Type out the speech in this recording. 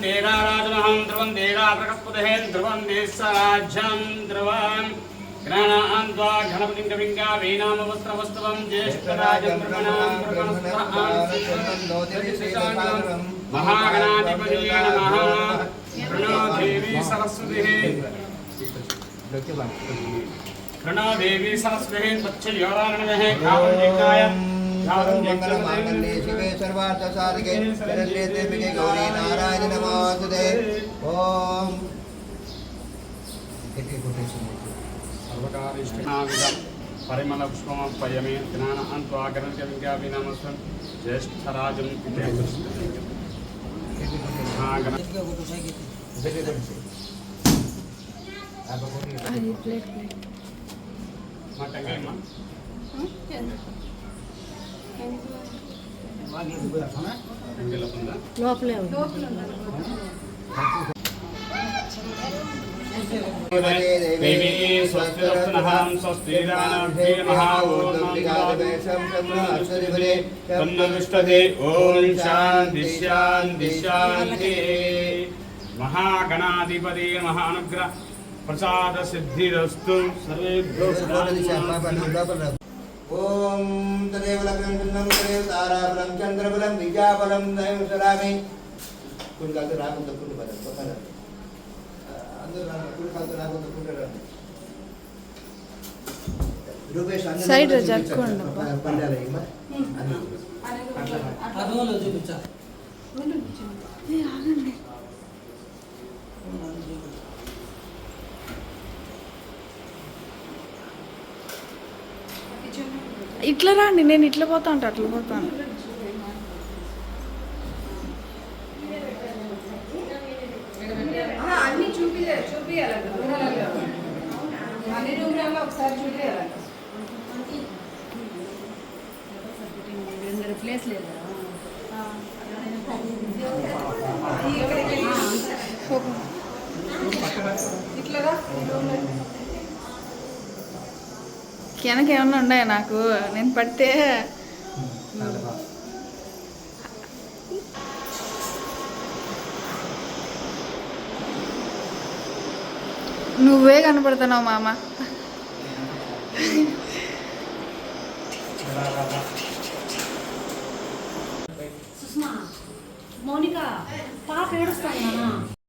ध्रुवन्दे राराजनहं ध्रुवन्दे रावृकस्पतिः ध्रुवन्दे सराज्यं ध्रुवान् गणानां त्वा गणपतिं कविङ्गा वेनामवस्त्रवस्तवं ज्येष्ठराजं ब्रह्मणां ब्रह्मणस्तां महागणाधिपतये नमः। प्रणो देवी सरस्वतिः। प्रणो देवी सरस्वतिः। तच्छ योरागणः कावल्यकाय మంగళమాంగళ్యే శివే సర్వార్థ సాధకే శరణ్యే దేవికే గౌరీ నారాయణ నమోస్తుతే ఓం సర్వకారిష్టనావిధం పరిమళ పుష్పమ పయమే జ్ఞాన అంత్వాగరణ విజ్ఞాపినామస్వం జ్యేష్ఠరాజం మహాగణ అది ప్లేట్ ప్లేట్ మా టంగయ్యమ్మ టంగయ్యలో ఉందా లోపలే ఉంది దేవీ స్వస్తి రత్నహాం స్వస్తి రాణాభ్యే తన్నవిష్టతే ఓం శాంతి శాంతి శాంతి మహాగణాధిపతి మహానుగ్రహ ప్రసాద సిద్ధిరస్తు సర్వేభ్యో ఓం తదేవ లగ్నం భిన్నం తదేవ తారాబలం చంద్రబలం విద్యాబలం దైవం సరామి కొన్ని కాదు రాకుండా కొన్ని పదం పక్కన అందరూ రాను కొన్ని కాదు రాకుండా కొన్ని రాను రూపేష్ అన్ని సైడ్ చూపించు. జరుపుకోండి అబ్బా. ప- పల్లెలు అయ్యమ్మా. అన్ని. ఏ, ఆగండి ఇట్లా రాండి నేను ఇట్లా పోతా అంటే అట్లా పోతాను ప్లేస్ ఇట్లా రా. వెనక ఏమన్నా నాకు నేను పడితే నువ్వే కనపడుతున్నావు మామ సుష్మా మౌనిక పాప ఏడుస్తాను